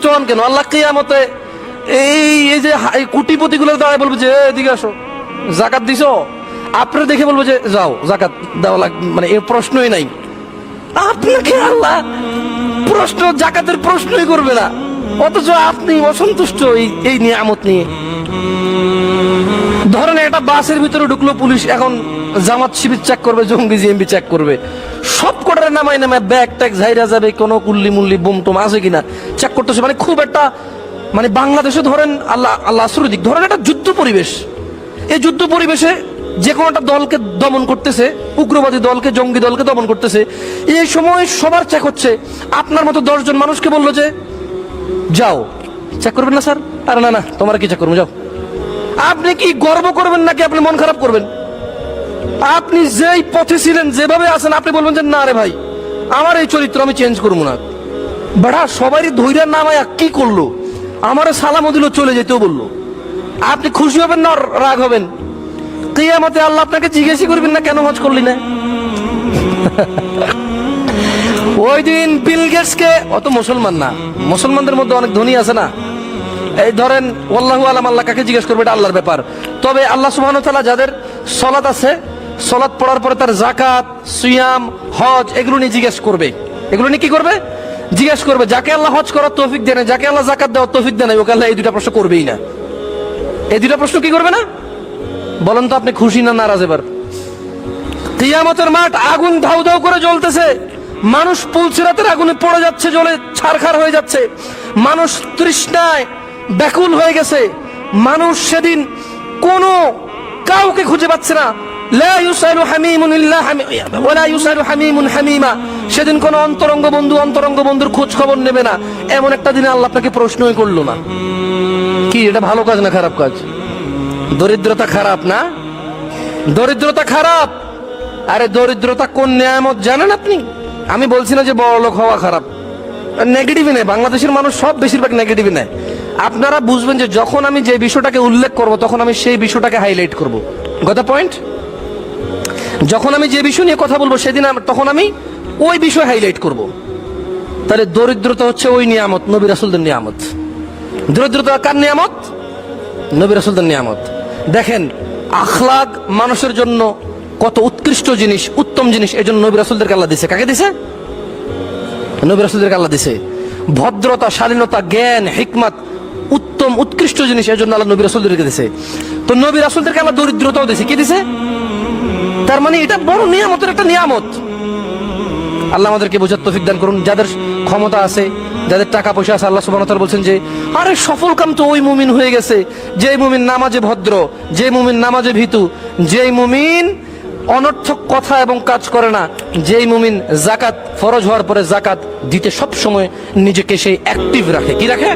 অসন্তুষ্ট হন কেন? আল্লাহ কিয়ামতে এই এই যে এই কোটিপতিগুলো দাঁড়ায় বলবে যে এদিকে আসো। জাকাত দিছো? আপনারা দেখে বলব যে, যাও, জাকাত দেওয়া লাগ মানে এর প্রশ্নই নাই। আপনাকে আল্লাহ প্রশ্ন, জাকাতের প্রশ্নই করবে না। অথচ আপনি অসন্তুষ্ট এই এই নিয়ামত নিয়ে। ধরেন একটা বাসের ভিতরে ঢুকলো পুলিশ, এখন জামাত শিবির চেক করবে, জঙ্গি জিএমবি চেক করবে। সব কটারে নামাই নামে ব্যাগ ট্যাগ ঝাইরা যাবে, কোনো কুল্লি মুল্লি বোম টোম আছে কিনা? চেক করতেছে। মানে খুব একটা মানে বাংলাদেশে ধরেন আল্লাহ আল্লাহ আসরুদিক ধরেন একটা যুদ্ধ পরিবেশ। এই যুদ্ধ পরিবেশে যে কোনো একটা দলকে দমন করতেছে, উগ্রবাদী দলকে, জঙ্গি দলকে দমন করতেছে। এই সময় সবার চেক হচ্ছে। আপনার মতো দশজন মানুষকে বলল যে, যাও। চেক করবেন না, স্যার? আরে না না, তোমার কি চেক করব? যাও। আপনি কি গর্ব করবেন নাকি আপনি মন খারাপ করবেন? আপনি যেই পথে ছিলেন, যেভাবে আছেন, আপনি বলবেন যে, না রে ভাই, আমার এই চরিত্র আমি চেঞ্জ করব না। বেড়া, সবারই ধৈর্যের নামায় কি করল? আমারও সালামও দিল, চলে যেতেও বলল। আপনি খুশি হবেন না রাগ হবেন? কিয়ামতে আল্লাহ আপনাকে জিজ্ঞেসই করবেন না কেন হজ করলি না? ওই দিন বিল গেটসকে অত মুসলমান না, মুসলমানদের মধ্যে অনেক ধনী আছে না? এই ধরেন, ওয়াল্লাহু আলাম, আল্লাহ কাকে জিজ্ঞেস করবে, এটা আল্লাহর ব্যাপার। তবে আল্লাহ সুবহানাহু ওয়া যাদের সলাত আছে সলাত পড়ার পরে তার জাকাত সিয়াম, হজ, এগুলো নিয়ে জিজ্ঞেস করবে। এগুলো নিয়ে কি করবে? জিজ্ঞেস করবে, যাকে আল্লাহ হজ করার তৌফিক দেয় না যাকে আল্লাহ জাকাত দেওয়ার তৌফিক দেয় না ওকে আল্লাহ এই দুটা প্রশ্ন করবেই না। এই দুটা প্রশ্ন কি করবে না? বলেন তো আপনি খুশি না নারাজ এবার। কিয়ামতের মাঠ আগুন ধাউ ধাউ করে জ্বলতেছে। মানুষ পুলসিরাতের আগুনে পড়ে যাচ্ছে, জ্বলে ছারখার হয়ে যাচ্ছে। মানুষ তৃষ্ণায় ব্যাকুল হয়ে গেছে। মানুষ সেদিন কোনো কাউকে খুঁজে পাচ্ছে না। লা ইউসাইলু হামিমুন ইল্লা হামি- ওয়ালা ইউসাইলু হামিমুন হামিমা। সেদিন কোন অন্তরঙ্গ বন্ধু অন্তরঙ্গ বন্ধুর খোঁজ খবর নেবে না। এমন একটা দিনে আল্লাহ আপনাকে প্রশ্নই করল না। কি, এটা ভালো কাজ না খারাপ কাজ? দরিদ্রতা খারাপ না? দরিদ্রতা খারাপ? আরে দরিদ্রতা কোন নিয়ামত জানেন আপনি? আমি বলছি না যে বড় লোক হওয়া খারাপ। নেগেটিভই নেই। বাংলাদেশের মানুষ সব বেশিরভাগ নেগেটিভই নেয়। আপনারা বুঝবেন যে যখন আমি যে বিষয়টাকে উল্লেখ করব, তখন আমি সেই বিষয়টাকে হাইলাইট করব। গত পয়েন্ট যখন আমি যে বিষয় নিয়ে কথা বলব সেদিন তখন আমি ওই বিষয় হাইলাইট করব। তাহলে দরিদ্রতা হচ্ছে ওই নিয়ামত, নবী রাসুলদের নিয়ামত। দরিদ্রতা কার নিয়ামত? নবী রাসুলদের নিয়ামত। দেখেন আখলাগ মানুষের জন্য কত উৎকৃষ্ট জিনিস, উত্তম জিনিস এই জন্য নবী রাসুলদেরকে আল্লাহ দিছে। কাকে দিছে? নবী রাসুলদেরকে আল্লাহ দিছে। ভদ্রতা, শালীনতা, জ্ঞান, হিকমত, উত্তম, উৎকৃষ্ট জিনিস এই জন্য আল্লাহ নবী রাসুলদেরকে দিছে। তো নবী রাসুলদেরকে আল্লাহ দরিদ্রতাও দিছে। কি দিছে? তার মানে এটা বড় নিয়ামতের একটা নিয়ামত। আল্লাহ আমাদেরকে বোঝার তৌফিক দান করুন। যাদের ক্ষমতা আছে, যাদের টাকা পয়সা আছে, আল্লাহ তাআলা বলছেন যে, আরে, সফল কাম তো ওই মুমিন হয়ে গেছে। যে মুমিন নামাজে ভদ্র যে মুমিন নামাজে ভীতু, যেই মুমিন অনর্থক কথা এবং কাজ করে না, যেই মুমিন জাকাত ফরজ হওয়ার পরে জাকাত দিতে সব সময় নিজেকে সেই অ্যাক্টিভ রাখে। কি রাখে?